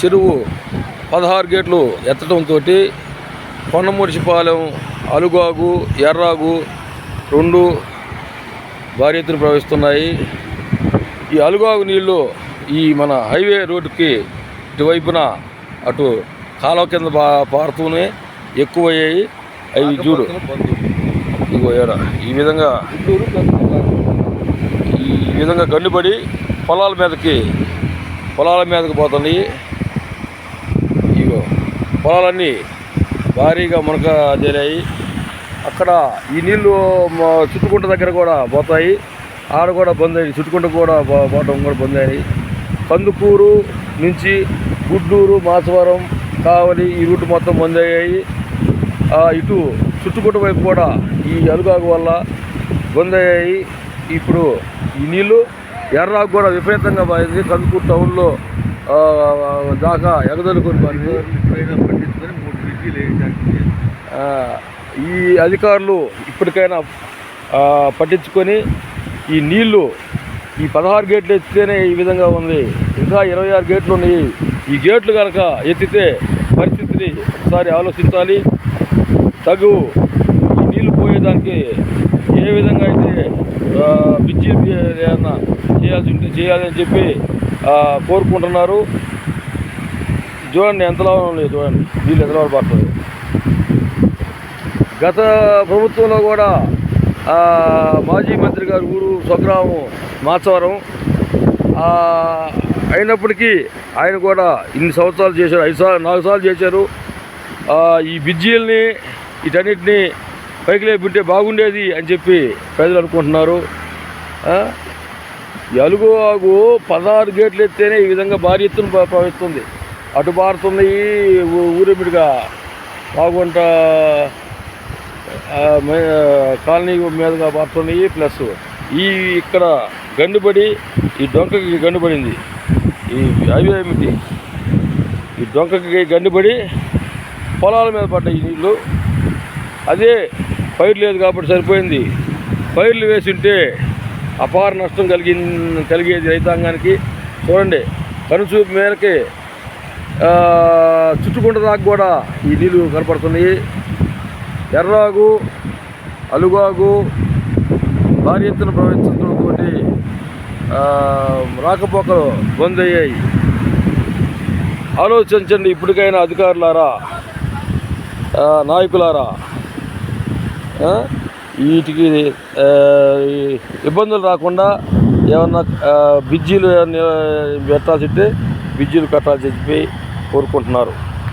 చెరువు పదహారు గేట్లు ఎత్తడంతో కొండముడిచిపాలెం అలుగాగు ఎర్రాగు రెండు భారీ ఎత్తున ప్రవహిస్తున్నాయి. ఈ అలుగాగు నీళ్ళు ఈ మన హైవే రోడ్డుకి ఇటువైపున అటు కాలువ కింద బా పారుతూనే ఎక్కువయ్యాయి. అవి చూడు. ఈ విధంగా ఈ విధంగా గండిపడి పొలాల మీదకి పొలాల మీదకి పోతున్నాయి. పొలాలన్నీ భారీగా మునక చేరాయి అక్కడ ఈ నీళ్ళు చుట్టుకుంట దగ్గర కూడా పోతాయి. ఆడ కూడా బంద్ అయ్యి చుట్టుకుంట కూడా పో- పోవటం కూడా బంద్ అయ్యాయి కందుకూరు నుంచి గుడ్డూరు మాచవరం కావలి ఈ రూట్ మొత్తం బంద్ అయ్యాయి. ఇటు చుట్టుకుంట వైపు కూడా ఈ అలుగాకు వల్ల బంద్ అయ్యాయి. ఇప్పుడు ఈ నీళ్ళు ఎర్రాకు కూడా విపరీతంగా పారింది కందుకూరు టౌన్లో దాకా ఎగదలుకొని పారింది ఈ అధికారులు ఇప్పటికైనా పట్టించుకొని ఈ నీళ్ళు ఈ పదహారు గేట్లు ఎత్తితేనే ఈ విధంగా ఉంది. ఇంకా ఇరవై ఆరు గేట్లు ఉన్నాయి. ఈ గేట్లు కనుక ఎత్తితే పరిస్థితిని ఒకసారి ఆలోచించాలి. తగు నీళ్ళు నీళ్ళు పోయేదానికి ఏ విధంగా అయితే బిజెపి ఏదైనా చేయాల్సి ఉంటే చేయాలని చెప్పి కోరుకుంటున్నారు. చూడండి లాభం లేదు చూడండి. వీళ్ళు ఎంత లాభం పడుతుంది గత ప్రభుత్వంలో కూడా మాజీ మంత్రి గారు ఊరు స్వగ్రామం మాచవరం అయినప్పటికీ ఆయన కూడా ఇన్ని సంవత్సరాలు చేశారు ఐదు సార్లు నాలుగు సార్లు చేశారు. ఈ బిజ్జీల్ని వీటన్నిటిని పైకి లేపుంటే బాగుండేది అని చెప్పి ప్రజలు అనుకుంటున్నారు. ఎలుగు ఆగు పదహారు గేట్లు ఎత్తేనే ఈ విధంగా భారీ ఎత్తున ప్రవహిస్తుంది. అటు పారుతుంది ఊరెమిడిగా బాగుంట కాలనీ మీదుగా పారుతున్నాయి ప్లస్ ఈ ఇక్కడ గండుబడి ఈ డొంకకి గండుబడింది. ఈ అవి ఏమిటి? ఈ డొంకకి గండుబడి పొలాల మీద పడ్డాయి నీళ్ళు అదే పైరు లేదు కాబట్టి సరిపోయింది. పైర్లు వేసి ఉంటే అపార నష్టం కలిగి కలిగేది రైతాంగానికి. చూడండి కనుచూపు మేరకి చుట్టుకుంట దాకా కూడా ఈ నీళ్ళు కనపడుతున్నాయి. ఎర్రాగు అలుగాగు భారీ ఎత్తున ప్రవహించడంతో రాకపోకలు బంద్ అయ్యాయి ఆలోచించండి ఇప్పటికైనా అధికారులారా నాయకులారా. వీటికి ఇబ్బందులు రాకుండా ఏమన్నా ఆ, బిజ్జీలు పెట్టాల్సి ఉంటే బిజ్జీలు కట్టాల్సి చెప్పి కోరుకుంటున్నారు.